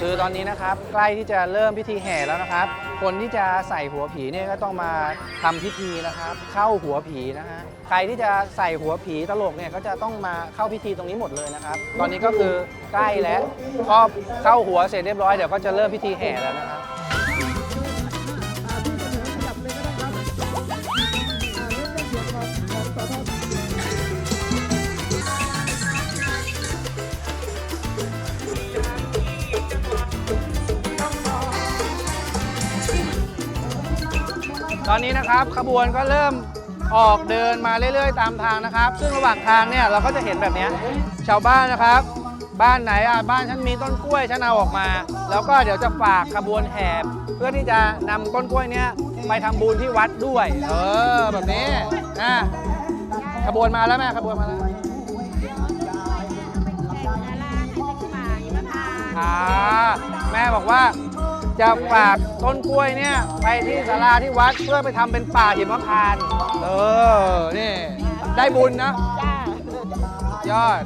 คือตอนนี้นะครับใกล้ที่จะเริ่มพิธีแห่แล้วนะครับ คนที่จะใส่หัวผีเนี่ยก็ต้องมาทำพิธีนะครับ เข้าหัวผีนะฮะใครที่จะใส่หัวผีตลกเนี่ยก็จะต้องมาเข้าพิธีตรงนี้หมดเลยนะครับ ตอนนี้ก็คือใกล้แล้วพอเข้าหัวเสร็จเรียบร้อยเดี๋ยวก็จะเริ่มพิธีแห่แล้วนะครับ ตอนนี้นะครับขบวนก็เริ่มออกเดินมาเรื่อยๆ ตามทางนะครับ ซึ่งระหว่างทางเนี่ยเราก็จะเห็นแบบเนี้ยชาวบ้านนะครับ บ้านไหนอะบ้านฉันมีต้นกล้วยฉันเอาออกมา แล้วก็เดี๋ยวจะฝากขบวนแห่เพื่อที่จะนำต้นกล้วยเนี้ยไปทำบุญที่วัดด้วย เออแบบนี้นะขบวนมาแล้วแม่ขบวนมาแล้วอ่าแม่บอกว่า จะฝากต้นกล้วยเนี่ยไปที่ศาลาที่วัดเพื่อไปทำเป็นป่าหิมพานต์เออ นี่ ได้บุญนะ จ้ายอด